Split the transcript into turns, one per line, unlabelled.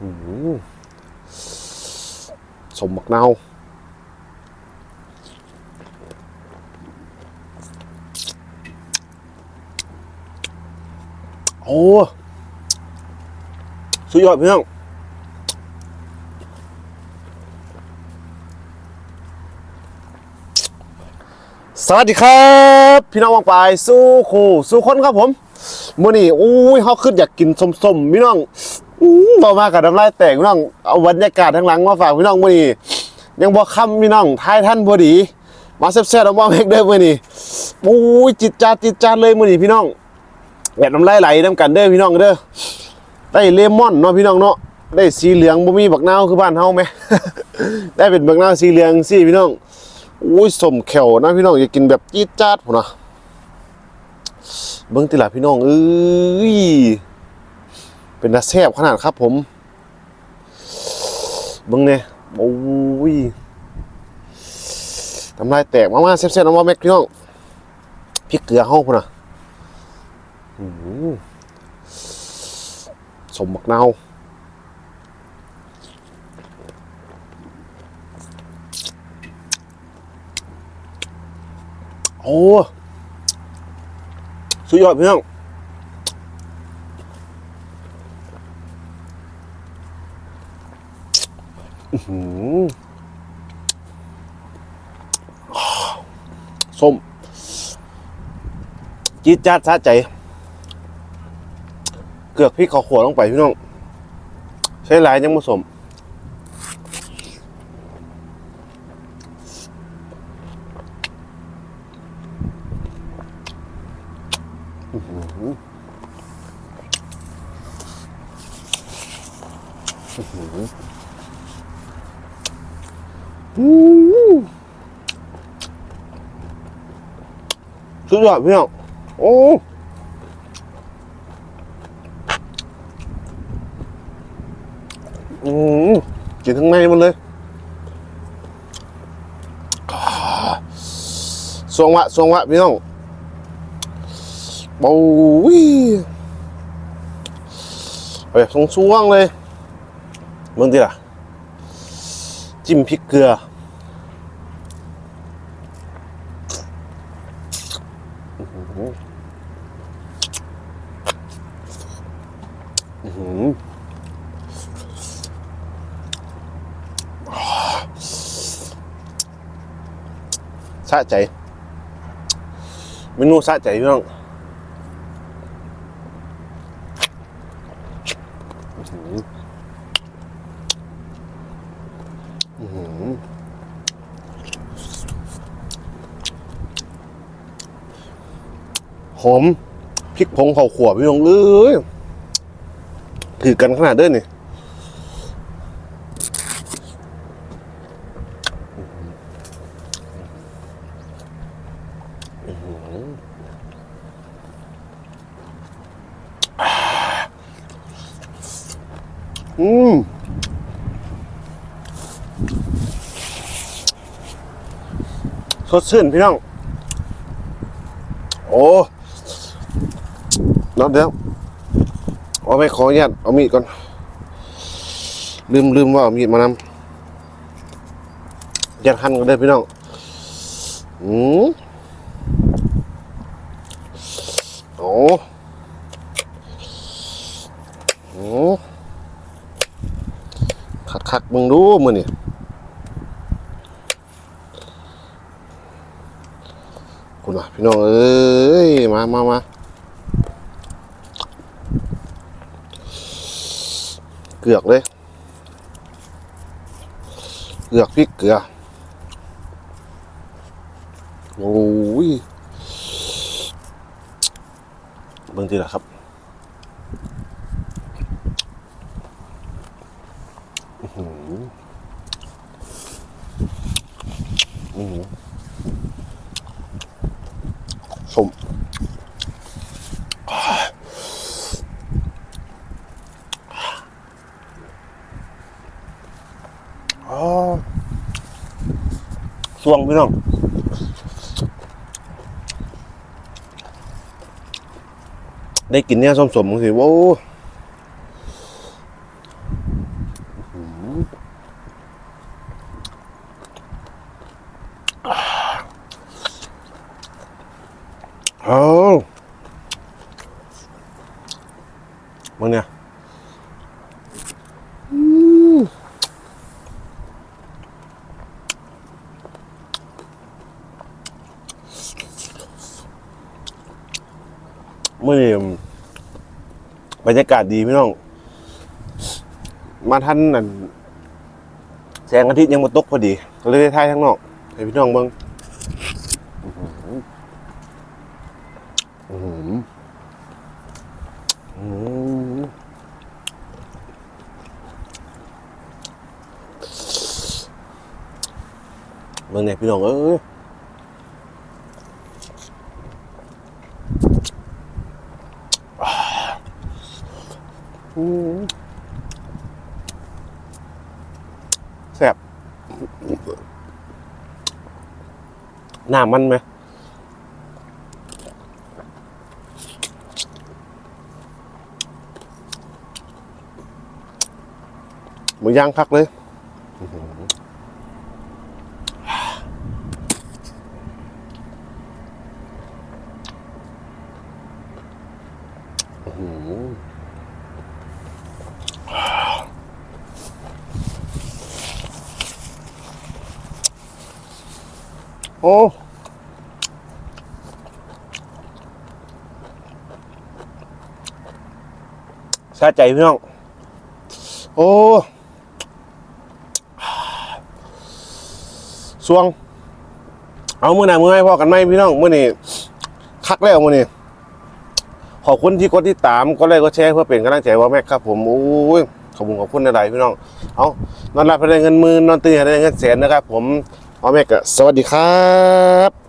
อืมสมบักนาวโอ้สุดยอดพี่น้องสวัสดีครับ พี่น้องวางปลายสู้คู่สู้คนครับผมมื่อนี้อุ้ยเขาขึ้นอยากกินส้มๆพี่น้อง บอมากับน้ำลายแตกพี่น้องเอาบรรยากาศทั้งหลังมาฝากพี่น้องมื่อนี้ยังบ่ค่ำพี่น้องท้ายท่านพอดี มาแซ่บๆแล้วมองเฮกเด้อมื่อนี้อุ้ยจิตจาจิตจาเลยมื่อนี้พี่น้องแบบน้ำลายไหลน้ำกันเด้อพี่น้องเด้อได้เลมอนเนาะพี่น้องเนาะได้สีเหลืองบ่มีบักนาวคือบ้านเฮาไหมได้เป็นบักนาวสีเหลืองสิพี่น้องอุ้ยสมแขวนะพี่น้องอย่ากินแบบจี๊ดจ๊าดผมนะเบิ้งติละพี่น้องเอ้ย เป็นนาแซบขนาดครับผมเบิ้งเนี่ยโอ้ยทำลายแตกมากๆแซ่บๆน้ำว่าแม็กพี่น้องพริกเกลือห้องพุ่นนะหอสมบักนาวโอ้สุดยอดพี่น้องอื้อหือ ส้มจี๊ดจ๊าดสะใจ เกือกพริกขาขวดลงไปพี่น้อง ใช้หลายยังผสม สุดยอดพี่น้องโอ้อืมกินทั้งในมันเลยอ่าสวงวะสวงวะพี่น้องโอ้ยเอาแบบสวงๆเลยเบิ่งดิล่ะ จิ้มพริกเกลือ อื้อหือ สะใจเมนูสะใจพี่น้องหออื้อหือมพริกผงเผาขวบพี่น้องเอ้ย ถือกันขนาดเด้อนี่อืมสดชื่นพี่น้อง โอ้นับเดียว เอาไปขออนุญาตเอามีดก่อน ลืมลืมว่าเอามีดมานำยัดหั่นกันเลยพี่น้องอืมโอ้โอ้คักคักๆมึงดูมือนี่คุณน่ะพี่น้องเอ้ย มามามา เกลือกเลย เกลือกพริกเกลือ โอ้ยเบิ่งทีละครับ อื้อหืออื้อหือส้ม อ๋อ สวงพี่น้องได้กินเนี่ยสมๆมึงสิโว้เอามึงเนี่ย มื่อนี้บรรยากาศดีพี่น้อง มาทันนั่นแสงอาทิตย์ยังมาตกพอดีก็เลยได้ถ่ายข้างนอกให้พี่น้องเบิ่งอือหืออือหืออือหือเบิ่งเนี่ยพี่น้องเอ้ยอ่าอื้อ แซ่บหน้ามันไหมหมูย่างพักเลยอื้อหืออื้อหือ โอ้ สะใจพี่น้อง โอ้สวง เอามือหนามือให้พ่อกันไหมพี่น้องมื่อนี่คักแล้วมื่อนี่ขอบคุณที่กดติดตามก็ไลค์ก็แชร์เพื่อเป็นกำลังใจว่าแม่ครับ ผมโอ้ยขอบคุณขอบคุณอะไรพี่น้อง เอานอนหลับให้ได้เงินหมื่นนอนตื่นให้ได้เงินแสนนะครับ ผม เอาแม่ก็สวัสดีครับ